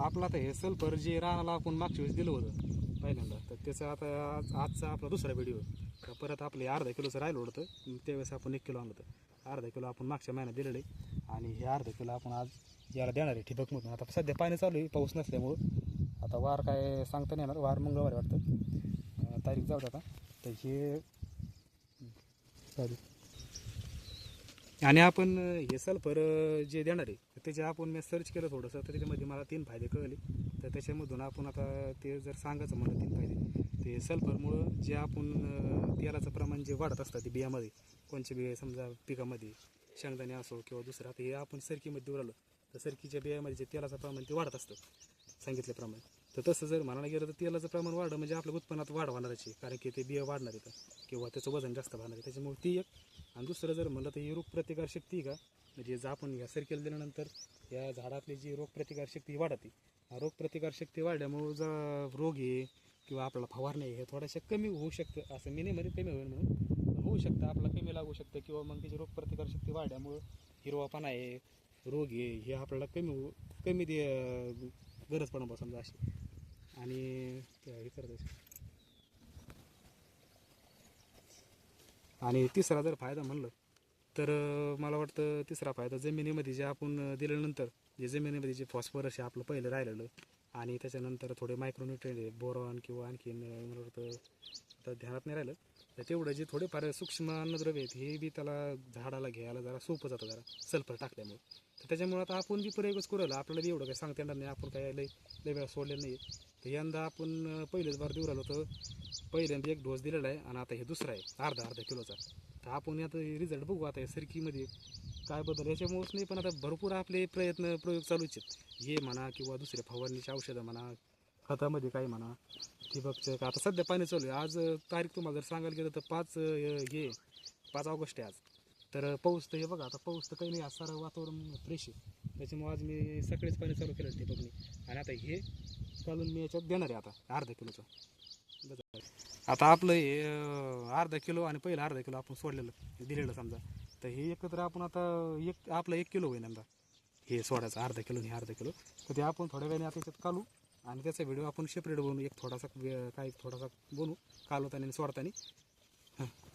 आपला आता हे सल्फर जे रानाला आपण मागच्या वेळेस दिलं होतं पहिल्यांदा तर त्याचं आता आज आजचा आपला दुसरा व्हिडिओ तर परत आपले अर्धा किलोचं राहिलं होतं त्यावेळेस आपण एक किलो आणलं होतं. अर्धा किलो आपण मागच्या महिन्यात दिलेलं आहे आणि हे अर्धा किलो आपण आज याला देणार आहे ठिबकमधून आता सध्या पाणी चालू आहे पाऊस नसल्यामुळं. आता वार काय सांगता नाही येणार वार मंगळवारी वाटतं. तारीख जाऊ आता. तर हे चालेल. आणि आपण हे सल्फर जे देणार आहे तर त्याचे आपण मी सर्च केलं थोडंसं तर त्याच्यामध्ये मला तीन फायदे कळले. तर त्याच्यामधून आपण आता ते जर सांगायचं म्हणलं तीन फायदे. ते सल्फरमुळं जे आपण तेलाचं प्रमाण जे वाढत असतं ते बियामध्ये कोणच्या बिया समजा पिकामध्ये शेंगदाणे असो किंवा दुसरं आता हे आपण सरकीमध्ये देऊ राहिलो. तर सरकीच्या बियामध्ये जे तेलाचं प्रमाण ते वाढत असतं सांगितल्याप्रमाणे. तर तसं जर म्हणायला गेलं तर तेलाचं प्रमाण वाढ म्हणजे आपल्या उत्पन्नात वाढ होणारच आहे. कारण की ते बिया वाढणार आहे किंवा त्याचं वजन जास्त वाढणार आहे. त्याच्यामुळे ती एक. आणि दुसरं जर म्हणलं तर ही रोगप्रतिकार शक्ती का? म्हणजे जर आपण या सर्केल दिल्यानंतर या झाडातली जी रोगप्रतिकार शक्ती वाढते रोगप्रतिकारशक्ती रोगप्रतिकार शक्ती वाढल्यामुळं जर रोग आहे किंवा आपल्याला फवारणी हे थोड्याशा कमी होऊ शकतं. असं मी नाही कमी होईल म्हणून. होऊ शकतं. आपला कमी लागू शकतं. किंवा मग त्याची रोगप्रतिकार शक्ती वाढल्यामुळं हिरवापणा आहे रोग आहे हे आपल्याला कमी होऊ कमी दे गरज पडणार समजा अशी. आणि हे करत आणि तिसरा जर फायदा म्हणलं तर मला वाटतं तिसरा फायदा जमिनीमध्ये जे आपण दिल्यानंतर जे जमिनीमध्ये जे फॉस्फरस आहे आपलं पहिलं राहिलेलं आणि त्याच्यानंतर थोडे मायक्रोन्युट्रेन आहे बोरॉन किंवा आणखीन मला वाटतं आता ध्यानात नाही राहिलं तर तेवढं जे थोडेफार सूक्ष्म अन्नद्रव्य आहेत हे बी त्याला झाडाला घ्यायला जरा सोपं जातं जरा सल्फर टाकल्यामुळे. तर त्याच्यामुळे आता आपण बी प्रयोगच करू आपल्याला बी एवढं काही सांगता येणार नाही. आपण काय लय लय वेळा सोडलेलं नाही तर यंदा आपण पहिलेच बार देऊ राहिलो तर पहिल्यांदा एक डोस दिलेला आहे आणि आता हे दुसरा आहे अर्धा अर्धा किलोचा. तर आपण आता रिझल्ट बघू आता या सरकीमध्ये काय बदल याच्यामुळेच नाही पण आता भरपूर आपले प्रयत्न प्रयोग चालूच आहेत. हे म्हणा किंवा दुसऱ्या फवारणीची औषधं म्हणा खतामध्ये काय म्हणा ठिबकचं का? आता सध्या पाणी चालू आहे. आज तारीख तुम्हाला जर सांगायला गेलं तर पाच हे पाच ऑगस्ट आहे आज. तर पाऊस तर हे बघा आता पाऊस तर काही नाही आज सारं वातावरण फ्रेश आहे. त्याच्यामुळे आज मी सकाळीच पाणी चालू केलं ठिबकने आणि आता हे चालून मी याच्यात देणार आहे आता अर्धा किलोचं. आता आपलं हे अर्धा किलो आणि पहिलं अर्धा किलो आपण सोडलेलं दिलेलं समजा. तर हे एकत्र आपण आता एक आपलं एक किलो होईल नंदा हे सोडायचं अर्धा किलो आणि अर्धा किलो. तर ते आपण थोड्या वेळाने आता याच्यात काढू आणि त्याचा व्हिडिओ आपण सेपरेट बनवू. एक थोडासा वे- काय थोडासा बनवू. कालवताना आणि सोडताना. हां.